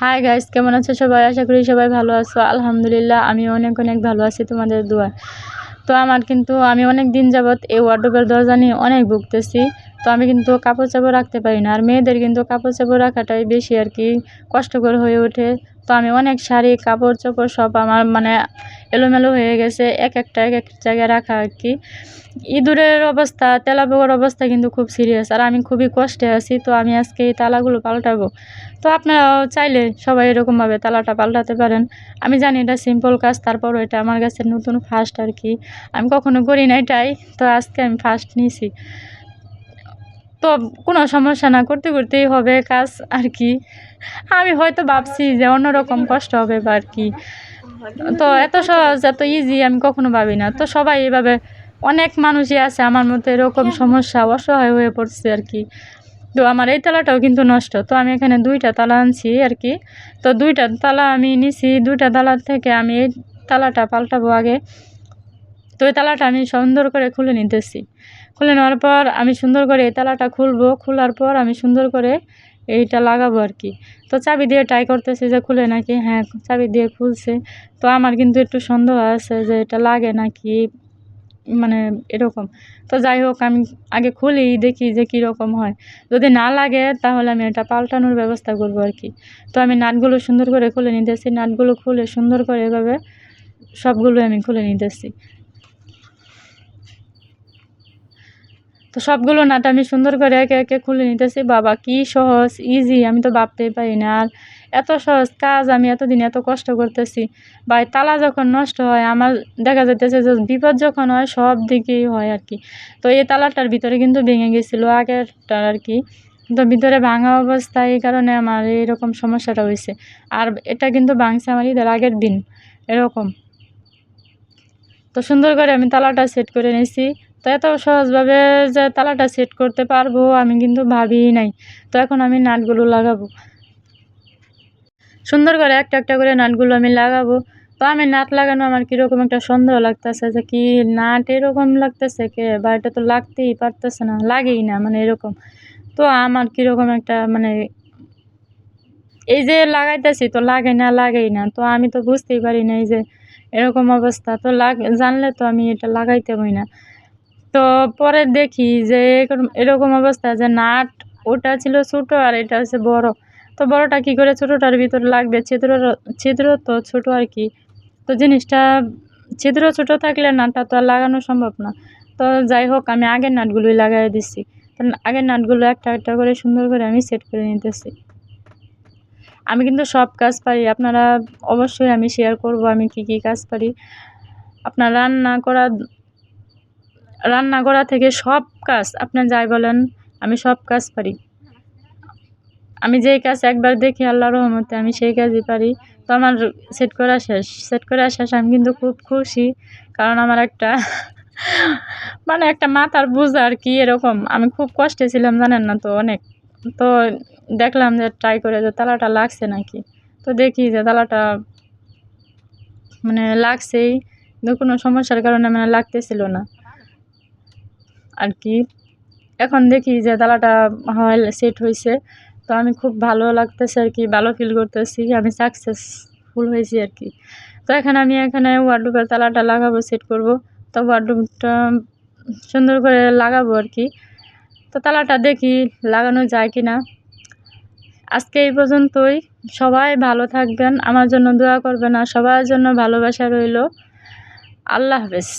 Hi guys কেমন আছো সবাই? আশা করি সবাই ভালো আছো। আলহামদুলিল্লাহ, আমি অনেক অনেক ভালো আছি তোমাদের দোয়া তো আমার কিন্তু, আমি অনেক দিন যাবৎ এই ওয়ার্ডোবের দরজা নিয়ে অনেক ভুগতেছি। তো আমি কিন্তু কাপড় চাপড় রাখতে পারি না। আর মেয়েদের কিন্তু কাপড় চাপড় রাখাটাই বেশি আর কি কষ্টকর হয়ে ওঠে। তো আমি অনেক শাড়ি, কাপড় চোপড় সব আমার মানে এলোমেলো হয়ে গেছে, এক একটা, এক এক জায়গায় রাখা আর কি। ইঁদুরের অবস্থা, তেলাপোকার অবস্থা কিন্তু খুব সিরিয়াস আর আমি খুবই কষ্টে আছি, তো আমি আজকে এই তালাগুলো পাল্টাবো। তো আপনারাও চাইলে সবাই এরকমভাবে তালাটা পাল্টাতে পারেন। আমি জানি এটা সিম্পল কাজ, তারপরও এটা আমার কাছে নতুন ফার্স্ট আর কি। আমি কখনো করি না এটাই তো আজকে আমি ফার্স্ট নিয়েছি তো কোনো সমস্যা না, করতে, করতেই হবে কাজ আর কি। আমি হয়তো ভাবছি যে অন্যরকম কষ্ট হবে বা আর কি। তো এত সহজ, এত ইজি আমি কখনো ভাবি না। তো সবাই এভাবে, অনেক মানুষই আছে আমার মতো এরকম সমস্যা, অসহায় হয়ে পড়ছে আর কি। তো আমার এই তালাটাও কিন্তু নষ্ট। তো আমি এখানে দুইটা তালা আনছি আর কি। তো দুইটা তালা আমি নিছি, দুইটা তালার থেকে আমি এই তালাটা পাল্টাবো আগে। তো এই তালাটা আমি সুন্দর করে খুলে নিতেছি। খুলে নেওয়ার পর আমি সুন্দর করে এই তালাটা খুলবো। খোলার পর আমি সুন্দর করে এইটা লাগাবো আর কি। তো চাবি দিয়ে ট্রাই করতেছি যে খুলে নাকি? হ্যাঁ চাবি দিয়ে খুলছে। তো আমার কিন্তু একটু সন্দেহ আছে যে এটা লাগে নাকি? মানে এরকম। তো যাই হোক, আমি আগে খুলি, দেখি যে কীরকম হয়। যদি না লাগে, তাহলে আমি এটা পাল্টানোর ব্যবস্থা করব আর কি। তো আমি নাটগুলো সুন্দর করে খুলে নিতেছি। নাটগুলো খুলে সুন্দর করে এভাবে সবগুলো আমি খুলে নিতেছি। তো সবগুলো নাট আমি সুন্দর করে একে একে খুলে নিতেছি। বাবা, কি সহজ ইজি আমি তো ভাবতেই পারি না। আর এত সহজ কাজ আমি এতদিন এত কষ্ট করতেছি। এই তালা যখন নষ্ট হয়, আমার দেখা যাইতেছে যে বিপদ যখন হয়, সব দিকেই হয় আর কি তো এই তালাটার ভিতরে কিন্তু ভেঙে গেছিল আগেরটার আর কি তো ভিতরে ভাঙা অবস্থা, এই কারণে আমার এইরকম সমস্যাটা হয়েছে আর এটা কিন্তু ভাঙছে আমার ঈদের আগের দিন, এরকম। তো সুন্দর করে আমি তালাটা সেট করে নিয়েছি। তো এত সহজভাবে যে তালাটা সেট করতে পারব, আমি কিন্তু ভাবিই নাই। তো এখন আমি নাটগুলো লাগাবো। সুন্দর করে একটা একটা করে নাটগুলো আমি লাগাবো। তো আমি নাট লাগানো আমার কীরকম একটা সন্দেহ লাগতেছে যে কি নাট এরকম লাগতেছে কে? বা এটা তো লাগতেই পারতেছে না, লাগেই না মানে এরকম। তো আমার কীরকম একটা মানে এই যে লাগাইতেছি তো লাগে না, লাগেই না। তো আমি তো বুঝতেই পারি না এই যে এরকম অবস্থা। তো লাগ, জানলে তো আমি এটা লাগাইতে হই না। তো পরে দেখি যে এরকম- অবস্থা যে নাট, ওটা ছিল ছোটো আর এটা হচ্ছে বড়। তো বড়টা কী করে ছোটোটার ভিতরে লাগবে? ছিদ্র ছিদ্র তো ছোটো আর কি। তো জিনিসটা, ছিদ্র ছোটো থাকলে নাটটা তো আর লাগানো সম্ভব না। তো যাই হোক, আমি আগের নাটগুলোই লাগাই দিচ্ছি তো আগের নাটগুলো একটা একটা করে সুন্দর করে আমি সেট করে নিতেছি। আমি কিন্তু সব কাজ পারি। আপনারা অবশ্যই আমি শেয়ার করব আমি কি কি কাজ পারি। আপনার রান্না করা রান্না করা থেকে সব কাজ আপনার যাই বলেন, আমি সব কাজ পারি। আমি যেই কাজ একবার দেখি আল্লাহর রহমতে, আমি সেই কাজই পারি। তো আমার সেট করা শেষ। সেট করা শেষ, আমি কিন্তু খুব খুশি। কারণ আমার একটা মানে একটা মাথার বোঝা আর কি এরকম। আমি খুব কষ্টে ছিলাম, জানেন না তো অনেক। তো দেখলাম যে ট্রাই করে যে তালাটা লাগছে নাকি। তো দেখি যে তালাটা মানে লাগছেই। কোনো সমস্যার কারণে মানে লাগতেছিল না। আর কি এখন দেখি যে তালাটা হয় সেট হয়েছে তো আমি খুব ভালো লাগতেছে আর কি ভালো ফিল করতেছি আমি সাকসেসফুল হয়েছি আর কি তো এখানে আমি এখানে ওয়ার্ডরোবের তালাটা লাগাবো সেট করব। তো ওয়ার্ডরোবটা সুন্দর করে লাগাবো আর কি তো তালাটা দেখি লাগানো যায় কি না আজকে এই পর্যন্তই। সবাই ভালো থাকবেন। আমার জন্য দোয়া করবেন আর সবার জন্য ভালোবাসা রইল। আল্লাহ হাফেজ।